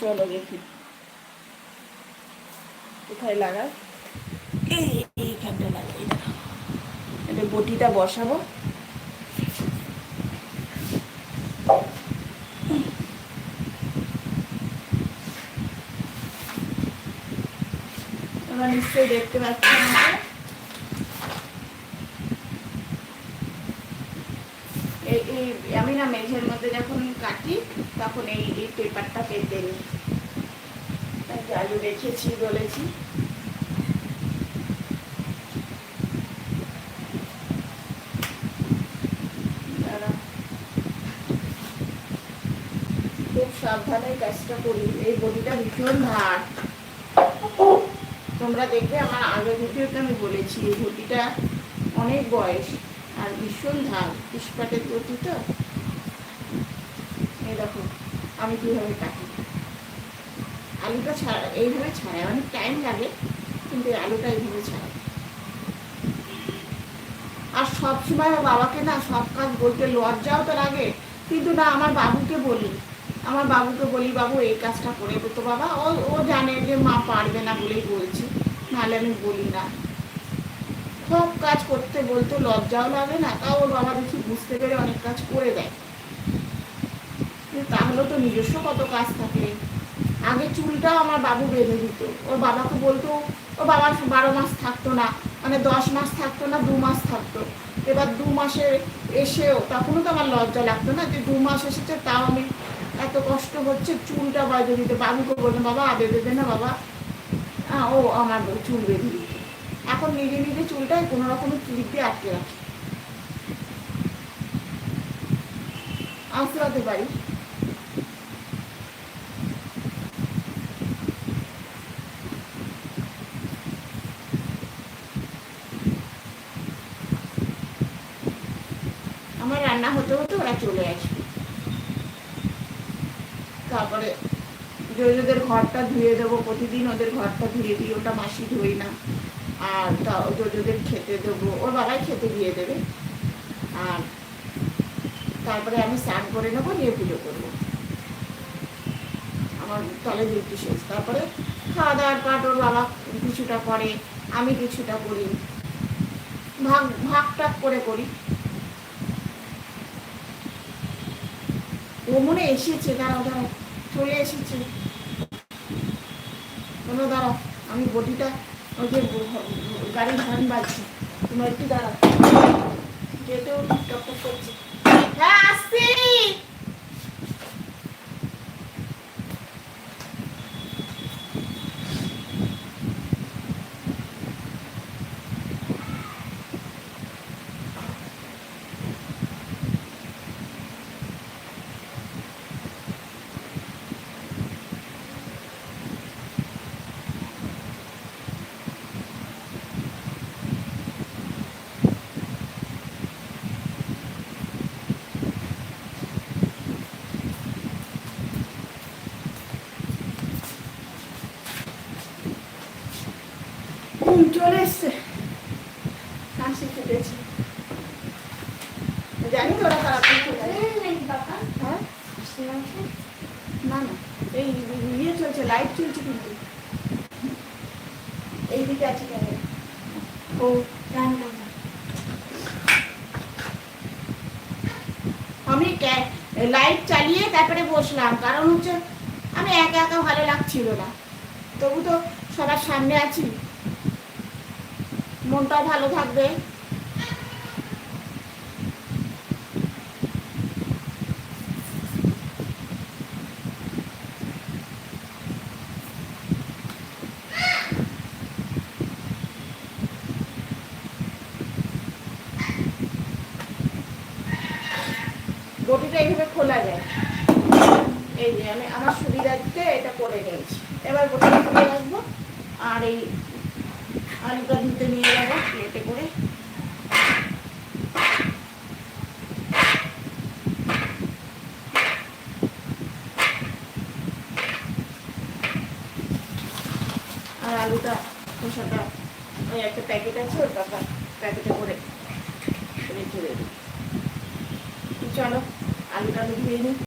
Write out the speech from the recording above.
চলো দেখি। কোথায় লাগাই? এই এইখানটা লাগাই বটিটা বসাবো। তোমরা নিশ্চয়ই দেখতে পাচ্ছ এই আমি না মেঝের মধ্যে যখন কাটি, তখন এই এই পেপারটা পেতে নিই। তাই আলু রেখেছি, বলেছি। খুব সাবধানে কাজটা করি। এই বডিটা ভীষণ ভার। তোমরা দেখবে আমার আগের ভিডিওতে আমি বলেছি, এই বটিটা অনেক বয়স। আর ভীষণ ধার পুষ্পাটের বটি তো আমি কীভাবে কাটি। আলুটা ছাড়া, এইভাবে ছাড়াই, অনেক টাইম লাগে, কিন্তু আলুটা এইভাবে ছাড়াই। আর সব সময় বাবাকে না সব কাজ বলতে লজ্জাও তো লাগে, কিন্তু না, আমার বাবুকে বলি। আমার বাবুকে বলি, বাবু, এই কাজটা করে তো বাবা। ও ও জানে যে মা পারবে না বলেই বলছি, নাহলে আমি বলি না। কাজ করতে বলতে লজ্জাও লাগে না, তাও ওর বাবা দেখি বুঝতে পেরে অনেক কাজ করে দেয়। তাহলে তো নিজস্ব কত কাজ থাকে। আগে চুলটাও আমার বাবু বেঁধে দিত। ওর বাবাকে বলতো, ওর বাবার বারো মাস থাকতো না মানে দশ মাস থাকতো না, দু মাস থাকতো। এবার দু মাসে এসেও তখনও তো আমার লজ্জা লাগতো না যে দু মাস এসেছে, তাও আমি এত কষ্ট হচ্ছে, চুলটা বাজে দিতে। বাবুকে বলতো বাবা, বেঁধে দে না বাবা। ও আমার চুল বেঁধে দিত এখন নিজে নিজে চুলটাই কোনো রকমের ক্লিপ দিয়ে আটকে রাখি। হতে পারি। আমার রান্না হতে হতে ওরা চলে আসবে তারপরে জৈজদের ঘরটা ধুয়ে দেবো, প্রতিদিন ওদের ঘরটা ধুয়ে দিই, ওটা মাসি ধুই না। আর তা জৈজদের খেতে দেবো। ওর বাবাই খেতে দিয়ে দেবে। আর তারপরে আমি স্নান করে নেব, নিয়ে পুজো করব। আমার তলে ডিউটি শেষ। তারপরে খাওয়া দাওয়ার পাট ওর বাবা কিছুটা করে, আমি কিছুটা করি। ভাগ ভাগ টাগ করে করি। ও মনে এসেছে, দাঁড়াও দাঁড়াও, চলে এসেছে। কোনো দাঁড়াও, আমি বডিটা ওই যে গাড়ির হর্ন বাজছে তোমার একটু দাঁড়াও। যেহেতু টপ করছে। ঘুম চলে এসছে। হাসি ফুটেছে। জানি তো ওরা খারাপ হ্যাঁ? না না। এই ইয়ে চলছে লাইট চলছে কিন্তু। এই দিকে আছে ক্যামেরা ও আমি লাইট চালিয়ে তারপরে বসলাম। কারণ হচ্ছে আমি একা একা ভালো লাগছিল না। তবু তো সবার সামনে আছি। মনটাও ভালো থাকবে। বটিটা এইভাবে খোলা যায়। এই যে আমি আমার সুবিধার্থে এটা করে নিয়েছি। এবার বটিটা খুলে রাখব। আর এই আলুটা ধুতে নিয়ে যাব, প্লেটে করে। আর আলুটা, খোসাটা, ওই একটা প্যাকেট আছে ওটা প্যাকেটে করে রেখে দেবো চলো, আলুটা ধুয়ে নিই।